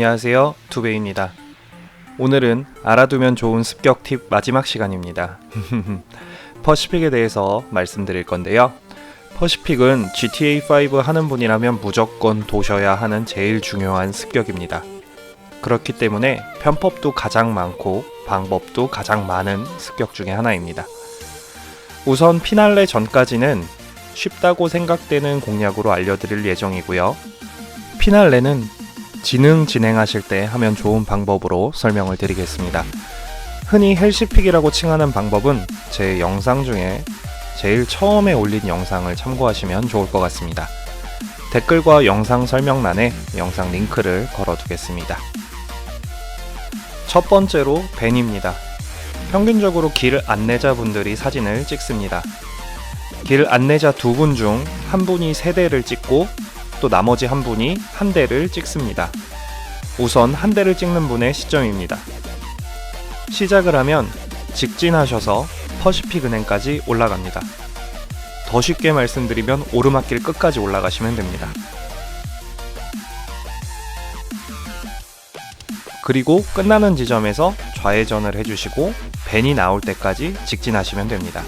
안녕하세요. 투베입니다. 오늘은 알아두면 좋은 습격 팁 마지막 시간입니다. 퍼시픽에 대해서 말씀드릴 건데요. 퍼시픽은 GTA5 하는 분이라면 무조건 도셔야 하는 제일 중요한 습격입니다. 그렇기 때문에 편법도 가장 많고 방법도 가장 많은 습격 중에 하나입니다. 우선 피날레 전까지는 쉽다고 생각되는 공략으로 알려드릴 예정이고요. 피날레는 지능 진행하실 때 하면 좋은 방법으로 설명을 드리겠습니다. 흔히 헬시픽이라고 칭하는 방법은 제 영상 중에 제일 처음에 올린 영상을 참고하시면 좋을 것 같습니다. 댓글과 영상 설명란에 영상 링크를 걸어두겠습니다. 첫 번째로 벤입니다. 평균적으로 길 안내자분들이 사진을 찍습니다. 길 안내자 두 분 중 한 분이 세 대를 찍고 또 나머지 한 분이 한 대를 찍습니다. 우선 한 대를 찍는 분의 시점입니다. 시작을 하면 직진하셔서 퍼시픽 은행까지 올라갑니다. 더 쉽게 말씀드리면 오르막길 끝까지 올라가시면 됩니다. 그리고 끝나는 지점에서 좌회전을 해주시고 벤이 나올 때까지 직진하시면 됩니다.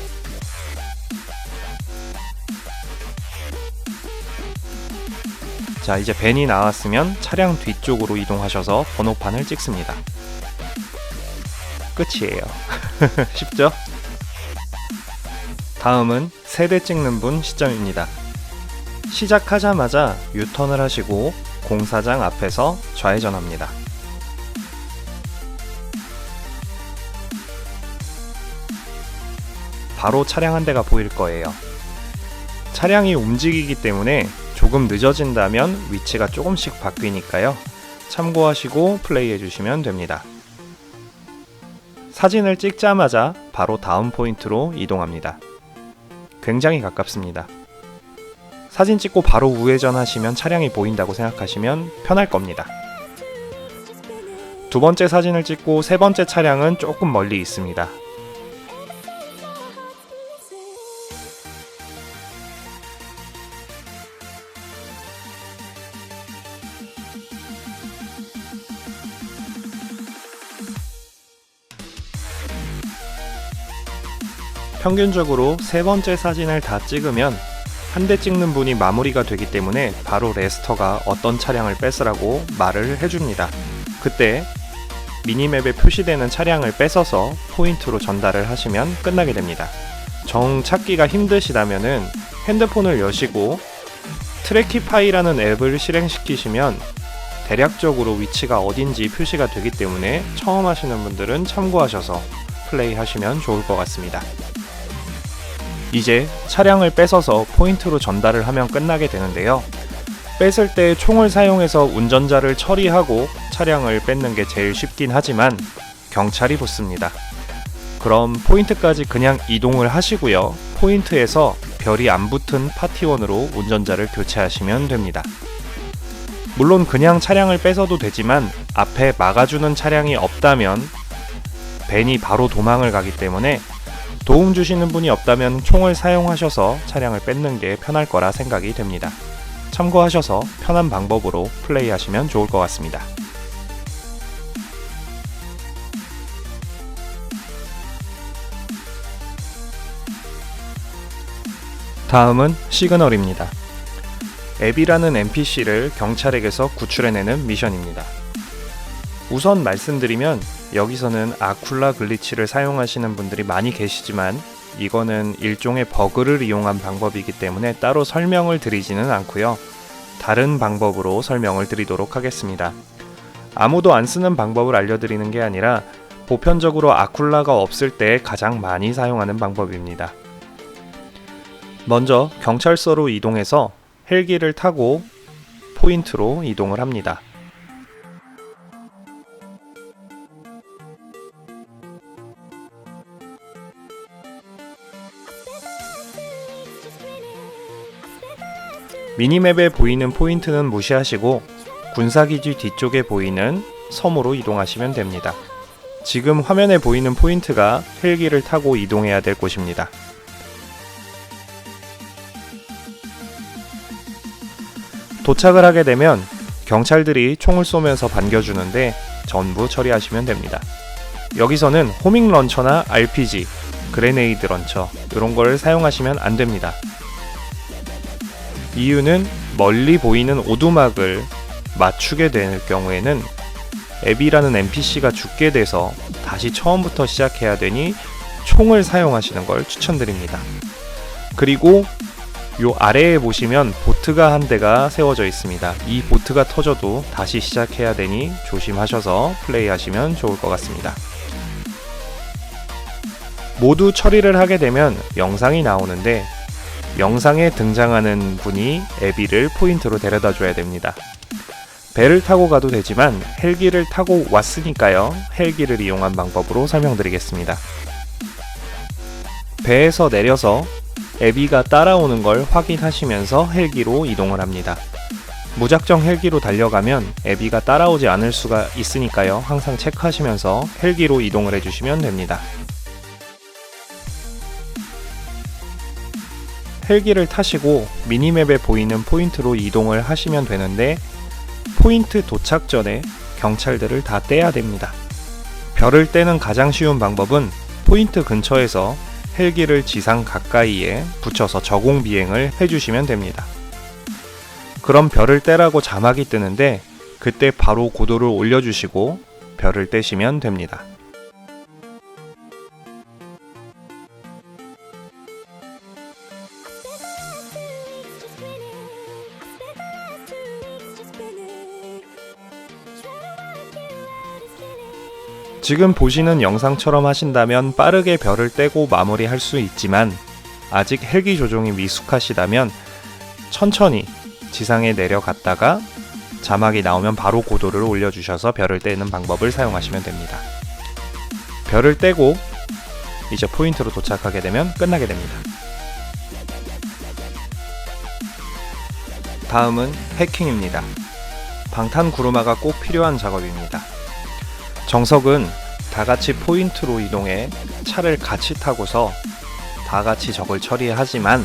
자, 이제 벤이 나왔으면 차량 뒤쪽으로 이동하셔서 번호판을 찍습니다. 끝이에요. 쉽죠? 다음은 세대 찍는 분 시점입니다. 시작하자마자 유턴을 하시고 공사장 앞에서 좌회전합니다. 바로 차량 한 대가 보일 거예요. 차량이 움직이기 때문에 조금 늦어진다면 위치가 조금씩 바뀌니까요. 참고하시고 플레이해 주시면 됩니다. 사진을 찍자마자 바로 다음 포인트로 이동합니다. 굉장히 가깝습니다. 사진 찍고 바로 우회전 하시면 차량이 보인다고 생각하시면 편할 겁니다. 두 번째 사진을 찍고 세 번째 차량은 조금 멀리 있습니다. 평균적으로 세 번째 사진을 다 찍으면 한 대 찍는 분이 마무리가 되기 때문에 바로 레스터가 어떤 차량을 뺏으라고 말을 해줍니다. 그때 미니맵에 표시되는 차량을 뺏어서 포인트로 전달을 하시면 끝나게 됩니다. 정 찾기가 힘드시다면은 핸드폰을 여시고 트래키파이라는 앱을 실행시키시면 대략적으로 위치가 어딘지 표시가 되기 때문에 처음 하시는 분들은 참고하셔서 플레이 하시면 좋을 것 같습니다. 이제 차량을 뺏어서 포인트로 전달을 하면 끝나게 되는데요. 뺏을 때 총을 사용해서 운전자를 처리하고 차량을 뺏는 게 제일 쉽긴 하지만 경찰이 붙습니다. 그럼 포인트까지 그냥 이동을 하시고요. 포인트에서 별이 안 붙은 파티원으로 운전자를 교체하시면 됩니다. 물론 그냥 차량을 뺏어도 되지만 앞에 막아주는 차량이 없다면 벤이 바로 도망을 가기 때문에 도움 주시는 분이 없다면 총을 사용하셔서 차량을 뺏는 게 편할 거라 생각이 됩니다. 참고하셔서 편한 방법으로 플레이하시면 좋을 것 같습니다. 다음은 시그널입니다. 앱이라는 NPC를 경찰에게서 구출해내는 미션입니다. 우선 말씀드리면 여기서는 아쿨라 글리치를 사용하시는 분들이 많이 계시지만 이거는 일종의 버그를 이용한 방법이기 때문에 따로 설명을 드리지는 않고요. 다른 방법으로 설명을 드리도록 하겠습니다. 아무도 안 쓰는 방법을 알려드리는 게 아니라 보편적으로 아쿨라가 없을 때 가장 많이 사용하는 방법입니다. 먼저 경찰서로 이동해서 헬기를 타고 포인트로 이동을 합니다. 미니맵에 보이는 포인트는 무시하시고 군사기지 뒤쪽에 보이는 섬으로 이동하시면 됩니다. 지금 화면에 보이는 포인트가 헬기를 타고 이동해야 될 곳입니다. 도착을 하게 되면 경찰들이 총을 쏘면서 반겨주는데 전부 처리하시면 됩니다. 여기서는 호밍 런처나 RPG, 그레네이드 런처 이런 걸 사용하시면 안 됩니다. 이유는 멀리 보이는 오두막을 맞추게 될 경우에는 앱이라는 NPC가 죽게 돼서 다시 처음부터 시작해야 되니 총을 사용하시는 걸 추천드립니다. 그리고 요 아래에 보시면 보트가 한 대가 세워져 있습니다. 이 보트가 터져도 다시 시작해야 되니 조심하셔서 플레이하시면 좋을 것 같습니다. 모두 처리를 하게 되면 영상이 나오는데 영상에 등장하는 분이 에비를 포인트로 데려다 줘야 됩니다. 배를 타고 가도 되지만 헬기를 타고 왔으니까요. 헬기를 이용한 방법으로 설명드리겠습니다. 배에서 내려서 에비가 따라오는 걸 확인하시면서 헬기로 이동을 합니다. 무작정 헬기로 달려가면 에비가 따라오지 않을 수가 있으니까요. 항상 체크하시면서 헬기로 이동을 해주시면 됩니다. 헬기를 타시고 미니맵에 보이는 포인트로 이동을 하시면 되는데 포인트 도착 전에 경찰들을 다 떼야 됩니다. 별을 떼는 가장 쉬운 방법은 포인트 근처에서 헬기를 지상 가까이에 붙여서 저공 비행을 해주시면 됩니다. 그럼 별을 떼라고 자막이 뜨는데 그때 바로 고도를 올려주시고 별을 떼시면 됩니다. 지금 보시는 영상처럼 하신다면 빠르게 별을 떼고 마무리할 수 있지만 아직 헬기 조종이 미숙하시다면 천천히 지상에 내려갔다가 자막이 나오면 바로 고도를 올려주셔서 별을 떼는 방법을 사용하시면 됩니다. 별을 떼고 이제 포인트로 도착하게 되면 끝나게 됩니다. 다음은 해킹입니다. 방탄 구루마가 꼭 필요한 작업입니다. 정석은 다 같이 포인트로 이동해 차를 같이 타고서 다 같이 적을 처리하지만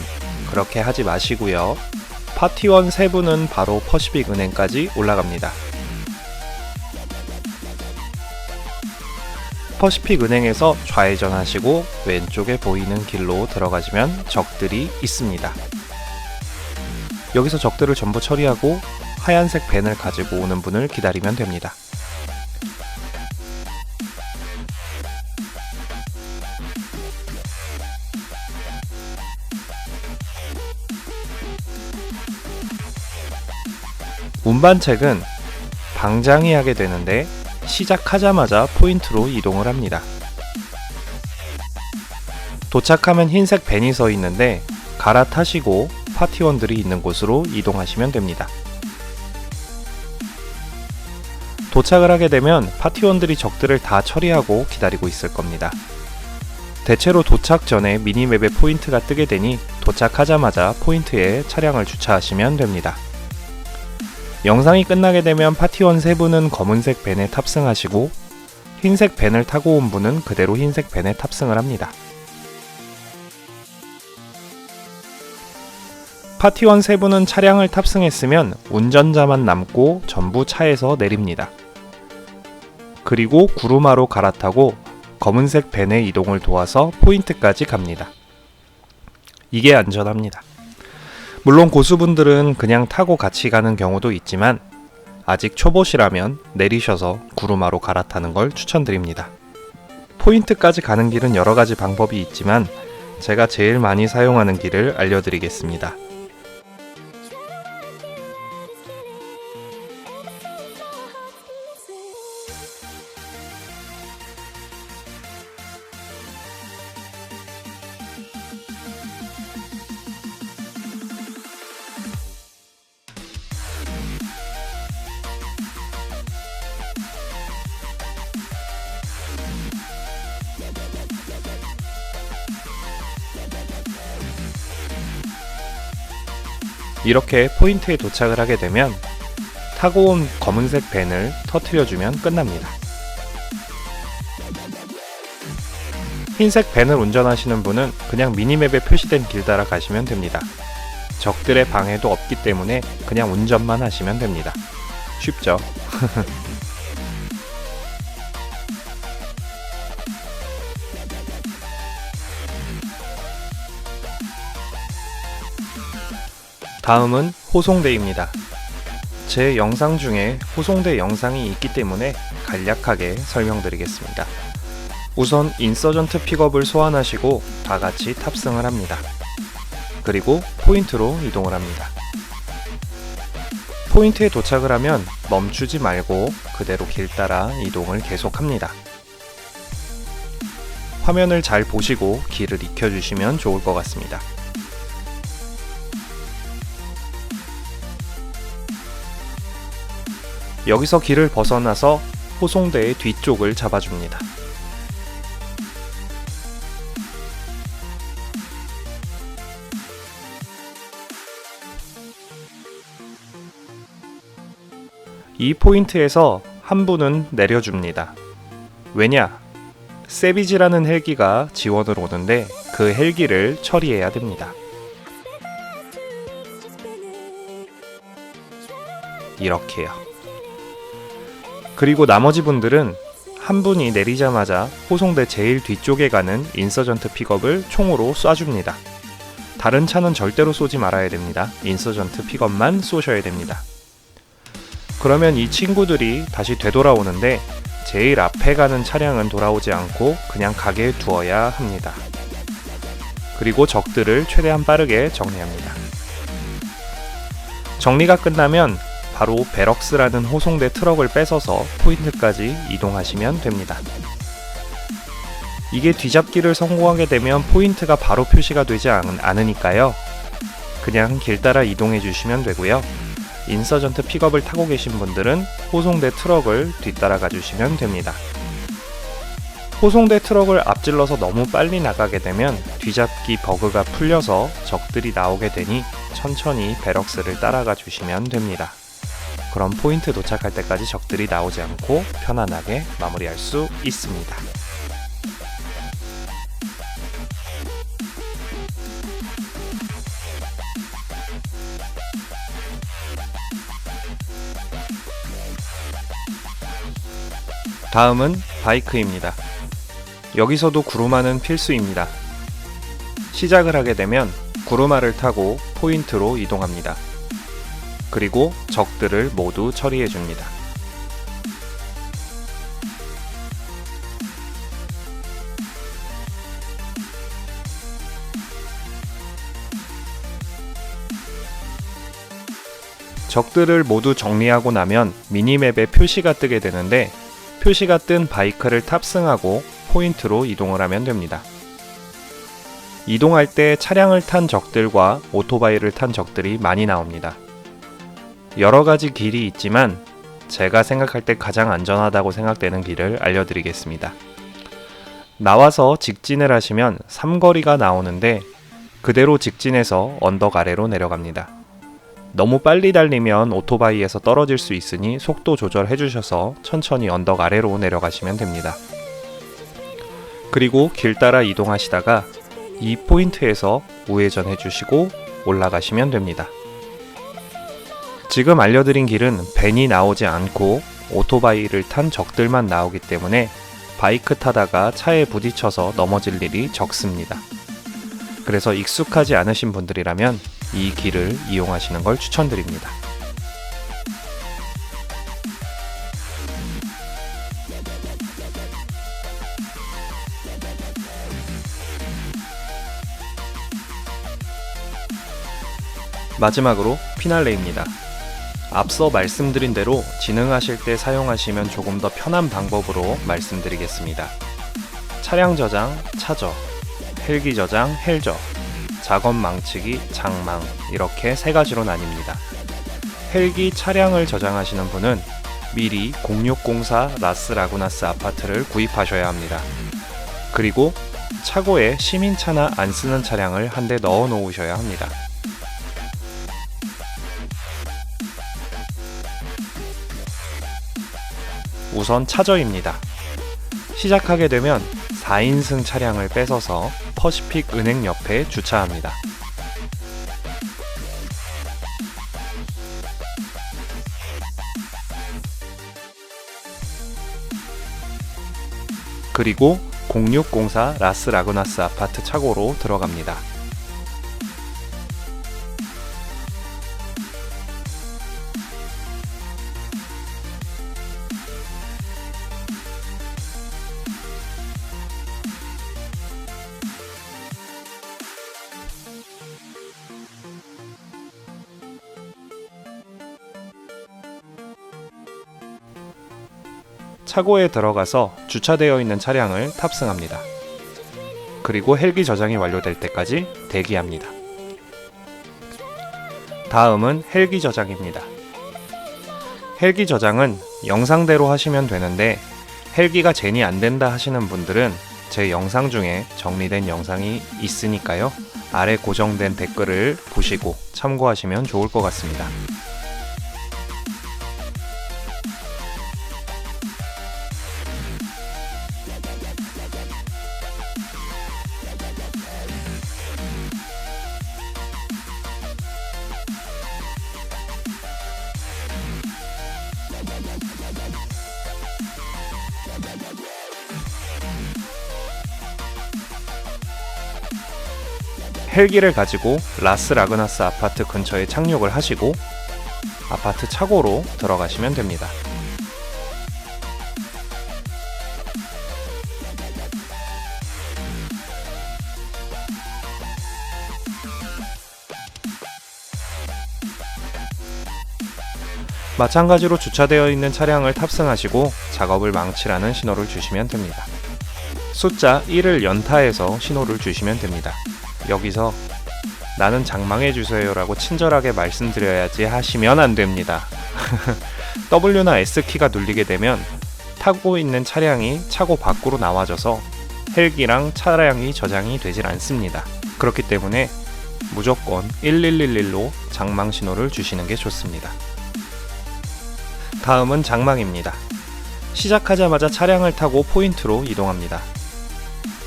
그렇게 하지 마시고요. 파티원 세 분은 바로 퍼시픽 은행까지 올라갑니다. 퍼시픽 은행에서 좌회전하시고 왼쪽에 보이는 길로 들어가시면 적들이 있습니다. 여기서 적들을 전부 처리하고 하얀색 밴을 가지고 오는 분을 기다리면 됩니다. 운반책은 방장이 하게 되는데 시작하자마자 포인트로 이동을 합니다. 도착하면 흰색 밴이 서 있는데 갈아타시고 파티원들이 있는 곳으로 이동하시면 됩니다. 도착을 하게 되면 파티원들이 적들을 다 처리하고 기다리고 있을 겁니다. 대체로 도착 전에 미니맵에 포인트가 뜨게 되니 도착하자마자 포인트에 차량을 주차하시면 됩니다. 영상이 끝나게 되면 파티원 세 분은 검은색 밴에 탑승하시고 흰색 밴을 타고 온 분은 그대로 흰색 밴에 탑승을 합니다. 파티원 세 분은 차량을 탑승했으면 운전자만 남고 전부 차에서 내립니다. 그리고 구루마로 갈아타고 검은색 밴의 이동을 도와서 포인트까지 갑니다. 이게 안전합니다. 물론 고수분들은 그냥 타고 같이 가는 경우도 있지만 아직 초보시라면 내리셔서 구루마로 갈아타는 걸 추천드립니다. 포인트까지 가는 길은 여러 가지 방법이 있지만 제가 제일 많이 사용하는 길을 알려드리겠습니다. 이렇게 포인트에 도착을 하게 되면 타고 온 검은색 밴을 터트려주면 끝납니다. 흰색 밴을 운전하시는 분은 그냥 미니맵에 표시된 길 따라 가시면 됩니다. 적들의 방해도 없기 때문에 그냥 운전만 하시면 됩니다. 쉽죠? 다음은 호송대입니다. 제 영상 중에 호송대 영상이 있기 때문에 간략하게 설명드리겠습니다. 우선 인서전트 픽업을 소환하시고 다 같이 탑승을 합니다. 그리고 포인트로 이동을 합니다. 포인트에 도착을 하면 멈추지 말고 그대로 길 따라 이동을 계속합니다. 화면을 잘 보시고 길을 익혀주시면 좋을 것 같습니다. 여기서 길을 벗어나서 호송대의 뒤쪽을 잡아줍니다. 이 포인트에서 한 분은 내려줍니다. 왜냐? 세비지라는 헬기가 지원을 오는데 그 헬기를 처리해야 됩니다. 이렇게요. 그리고 나머지 분들은 한 분이 내리자마자 호송대 제일 뒤쪽에 가는 인서전트 픽업을 총으로 쏴줍니다. 다른 차는 절대로 쏘지 말아야 됩니다. 인서전트 픽업만 쏘셔야 됩니다. 그러면 이 친구들이 다시 되돌아오는데 제일 앞에 가는 차량은 돌아오지 않고 그냥 가게 두어야 합니다. 그리고 적들을 최대한 빠르게 정리합니다. 정리가 끝나면 바로 베럭스라는 호송대 트럭을 뺏어서 포인트까지 이동하시면 됩니다. 이게 뒤잡기를 성공하게 되면 포인트가 바로 표시가 되지 않, 않으니까요. 그냥 길 따라 이동해 주시면 되고요. 인서전트 픽업을 타고 계신 분들은 호송대 트럭을 뒤따라 가 주시면 됩니다. 호송대 트럭을 앞질러서 너무 빨리 나가게 되면 뒤잡기 버그가 풀려서 적들이 나오게 되니 천천히 베럭스를 따라가 주시면 됩니다. 그럼 포인트 도착할 때까지 적들이 나오지 않고 편안하게 마무리할 수 있습니다. 다음은 바이크입니다. 여기서도 구루마는 필수입니다. 시작을 하게 되면 구루마를 타고 포인트로 이동합니다. 그리고 적들을 모두 처리해 줍니다. 적들을 모두 정리하고 나면 미니맵에 표시가 뜨게 되는데 표시가 뜬 바이크를 탑승하고 포인트로 이동을 하면 됩니다. 이동할 때 차량을 탄 적들과 오토바이를 탄 적들이 많이 나옵니다. 여러 가지 길이 있지만 제가 생각할 때 가장 안전하다고 생각되는 길을 알려드리겠습니다. 나와서 직진을 하시면 삼거리가 나오는데 그대로 직진해서 언덕 아래로 내려갑니다. 너무 빨리 달리면 오토바이에서 떨어질 수 있으니 속도 조절해 주셔서 천천히 언덕 아래로 내려가시면 됩니다. 그리고 길 따라 이동하시다가 이 포인트에서 우회전 해 주시고 올라가시면 됩니다. 지금 알려드린 길은 벤이 나오지 않고 오토바이를 탄 적들만 나오기 때문에 바이크 타다가 차에 부딪혀서 넘어질 일이 적습니다. 그래서 익숙하지 않으신 분들이라면 이 길을 이용하시는 걸 추천드립니다. 마지막으로 피날레입니다. 앞서 말씀드린 대로 진행하실 때 사용하시면 조금 더 편한 방법으로 말씀드리겠습니다. 차량 저장, 차저, 헬기 저장, 헬저, 작업 망치기, 장망 이렇게 세 가지로 나뉩니다. 헬기 차량을 저장하시는 분은 미리 0604 라스 라구나스 아파트를 구입하셔야 합니다. 그리고 차고에 시민차나 안 쓰는 차량을 한 대 넣어 놓으셔야 합니다. 우선 차저입니다. 시작하게 되면 4인승 차량을 뺏어서 퍼시픽 은행 옆에 주차합니다. 그리고 0604 라스 라그나스 아파트 차고로 들어갑니다. 차고에 들어가서 주차되어 있는 차량을 탑승합니다. 그리고 헬기 저장이 완료될 때까지 대기합니다. 다음은 헬기 저장입니다. 헬기 저장은 영상대로 하시면 되는데 헬기가 제니 안 된다 하시는 분들은 제 영상 중에 정리된 영상이 있으니까요. 아래 고정된 댓글을 보시고 참고하시면 좋을 것 같습니다. 헬기를 가지고 라스 라그나스 아파트 근처에 착륙을 하시고 아파트 차고로 들어가시면 됩니다. 마찬가지로 주차되어 있는 차량을 탑승하시고 작업을 망치라는 신호를 주시면 됩니다. 숫자 1을 연타해서 신호를 주시면 됩니다. 여기서 나는 장망해 주세요라고 친절하게 말씀드려야지 하시면 안 됩니다. W나 S키가 눌리게 되면 타고 있는 차량이 차고 밖으로 나와져서 헬기랑 차량이 저장이 되질 않습니다. 그렇기 때문에 무조건 1111로 장망 신호를 주시는 게 좋습니다. 다음은 장망입니다. 시작하자마자 차량을 타고 포인트로 이동합니다.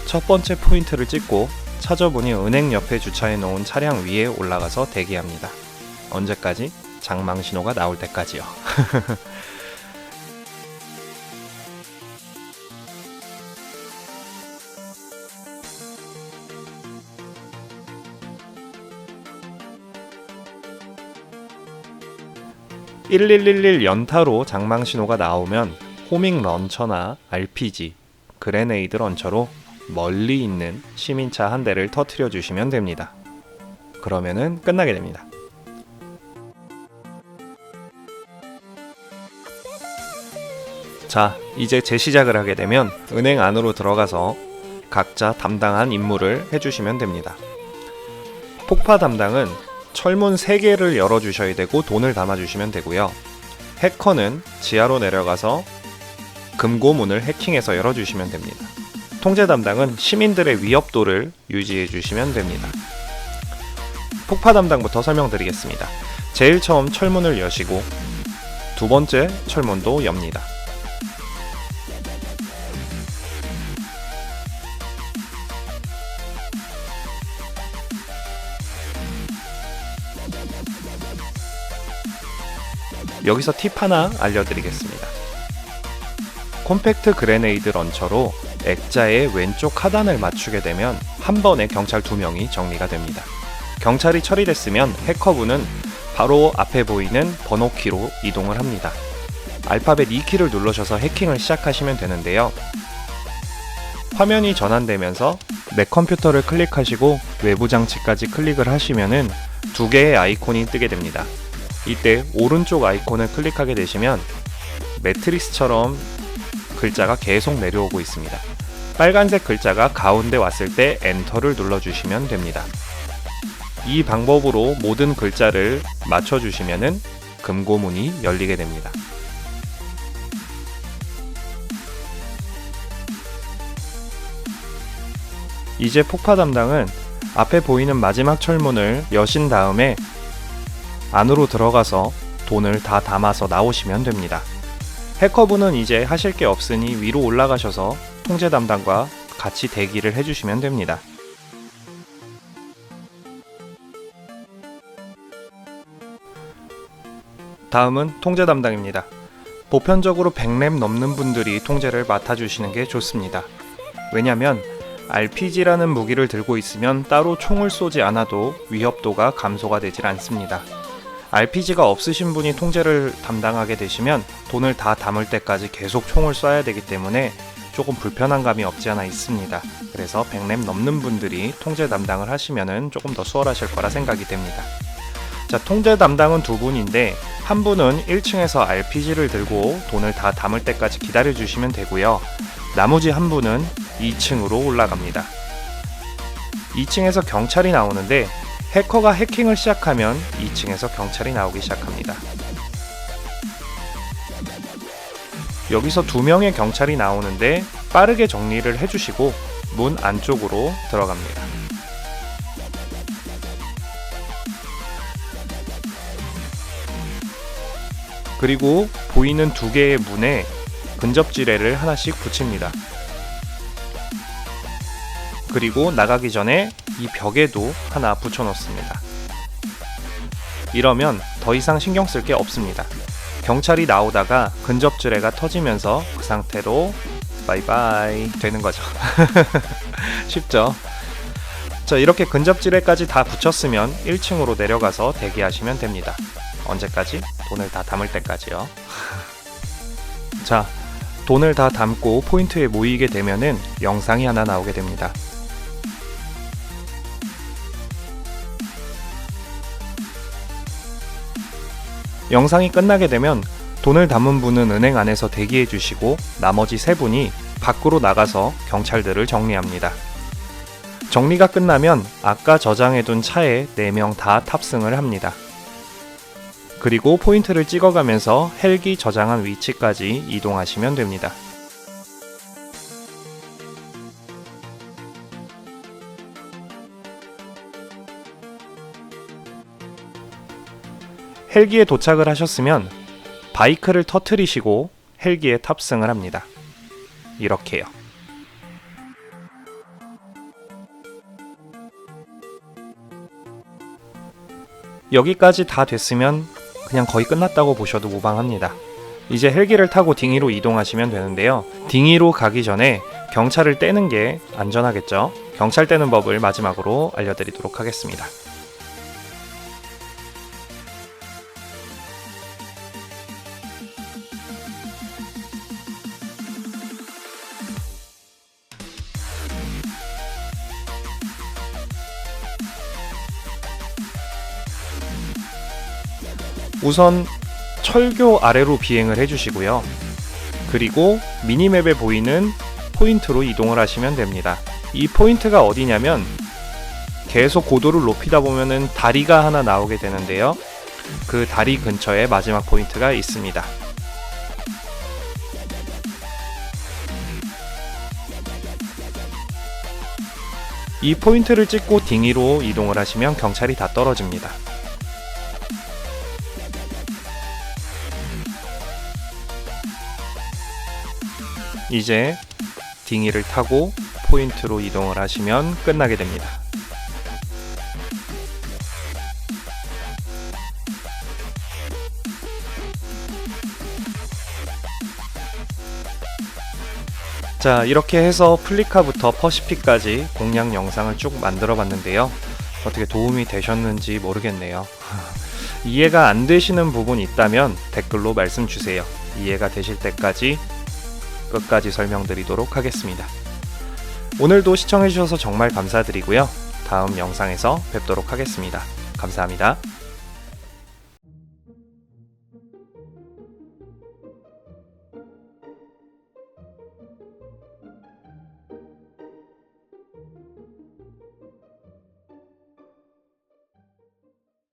첫 번째 포인트를 찍고 차저분이 은행 옆에 주차해 놓은 차량 위에 올라가서 대기합니다. 언제까지? 장망 신호가 나올 때까지요. (1111) 연타로 장망 신호가 나오면 호밍 런처나 RPG, 그레네이드 런처로 멀리 있는 시민차 한 대를 터트려 주시면 됩니다. 그러면은 끝나게 됩니다. 자, 이제 재시작을 하게 되면 은행 안으로 들어가서 각자 담당한 임무를 해주시면 됩니다. 폭파 담당은 철문 3개를 열어주셔야 되고 돈을 담아주시면 되고요. 해커는 지하로 내려가서 금고문을 해킹해서 열어주시면 됩니다. 통제 담당은 시민들의 위협도를 유지해 주시면 됩니다. 폭파 담당부터 설명드리겠습니다. 제일 처음 철문을 여시고 두 번째 철문도 엽니다. 여기서 팁 하나 알려드리겠습니다. 콤팩트 그레네이드 런처로 액자의 왼쪽 하단을 맞추게 되면 한 번에 경찰 두 명이 정리가 됩니다. 경찰이 처리됐으면 해커분은 바로 앞에 보이는 번호키로 이동을 합니다. 알파벳 2키를 눌러셔서 해킹을 시작하시면 되는데요. 화면이 전환되면서 내 컴퓨터를 클릭하시고 외부 장치까지 클릭을 하시면은 두 개의 아이콘이 뜨게 됩니다. 이때 오른쪽 아이콘을 클릭하게 되시면 매트리스처럼 글자가 계속 내려오고 있습니다. 빨간색 글자가 가운데 왔을 때 엔터를 눌러주시면 됩니다. 이 방법으로 모든 글자를 맞춰주시면 금고문이 열리게 됩니다. 이제 폭파 담당은 앞에 보이는 마지막 철문을 여신 다음에 안으로 들어가서 돈을 다 담아서 나오시면 됩니다. 해커분은 이제 하실 게 없으니 위로 올라가셔서 통제 담당과 같이 대기를 해주시면 됩니다. 다음은 통제 담당입니다. 보편적으로 100렙 넘는 분들이 통제를 맡아주시는 게 좋습니다. 왜냐면 RPG라는 무기를 들고 있으면 따로 총을 쏘지 않아도 위협도가 감소가 되질 않습니다. RPG가 없으신 분이 통제를 담당하게 되시면 돈을 다 담을 때까지 계속 총을 쏴야 되기 때문에 조금 불편한 감이 없지 않아 있습니다. 그래서 100렙 넘는 분들이 통제 담당을 하시면은 조금 더 수월하실 거라 생각이 됩니다. 자, 통제 담당은 두 분인데 한 분은 1층에서 RPG를 들고 돈을 다 담을 때까지 기다려 주시면 되고요. 나머지 한 분은 2층으로 올라갑니다. 2층에서 경찰이 나오는데 해커가 해킹을 시작하면 2층에서 경찰이 나오기 시작합니다. 여기서 두 명의 경찰이 나오는데 빠르게 정리를 해주시고 문 안쪽으로 들어갑니다. 그리고 보이는 두 개의 문에 근접 지뢰를 하나씩 붙입니다. 그리고 나가기 전에 이 벽에도 하나 붙여 놓습니다. 이러면 더 이상 신경 쓸 게 없습니다. 경찰이 나오다가 근접지뢰가 터지면서 그 상태로 바이바이 되는 거죠. 쉽죠? 자, 이렇게 근접지뢰까지 다 붙였으면 1층으로 내려가서 대기하시면 됩니다. 언제까지? 돈을 다 담을 때까지요. 자, 돈을 다 담고 포인트에 모이게 되면은 영상이 하나 나오게 됩니다. 영상이 끝나게 되면 돈을 담은 분은 은행 안에서 대기해 주시고 나머지 세 분이 밖으로 나가서 경찰들을 정리합니다. 정리가 끝나면 아까 저장해둔 차에 4명 다 탑승을 합니다. 그리고 포인트를 찍어가면서 헬기 저장한 위치까지 이동하시면 됩니다. 헬기에 도착을 하셨으면 바이크를 터트리시고 헬기에 탑승을 합니다. 이렇게요. 여기까지 다 됐으면 그냥 거의 끝났다고 보셔도 무방합니다. 이제 헬기를 타고 딩이로 이동하시면 되는데요. 딩이로 가기 전에 경찰을 떼는 게 안전하겠죠. 경찰 떼는 법을 마지막으로 알려드리도록 하겠습니다. 우선 철교 아래로 비행을 해주시고요. 그리고 미니맵에 보이는 포인트로 이동을 하시면 됩니다. 이 포인트가 어디냐면 계속 고도를 높이다 보면은 다리가 하나 나오게 되는데요. 그 다리 근처에 마지막 포인트가 있습니다. 이 포인트를 찍고 딩이로 이동을 하시면 경찰이 다 떨어집니다. 이제 딩이를 타고 포인트로 이동을 하시면 끝나게 됩니다. 자, 이렇게 해서 플리카부터 퍼시픽까지 공략 영상을 쭉 만들어 봤는데요. 어떻게 도움이 되셨는지 모르겠네요. 이해가 안 되시는 부분이 있다면 댓글로 말씀 주세요. 이해가 되실 때까지 끝까지 설명드리도록 하겠습니다. 오늘도 시청해주셔서 정말 감사드리고요. 다음 영상에서 뵙도록 하겠습니다. 감사합니다.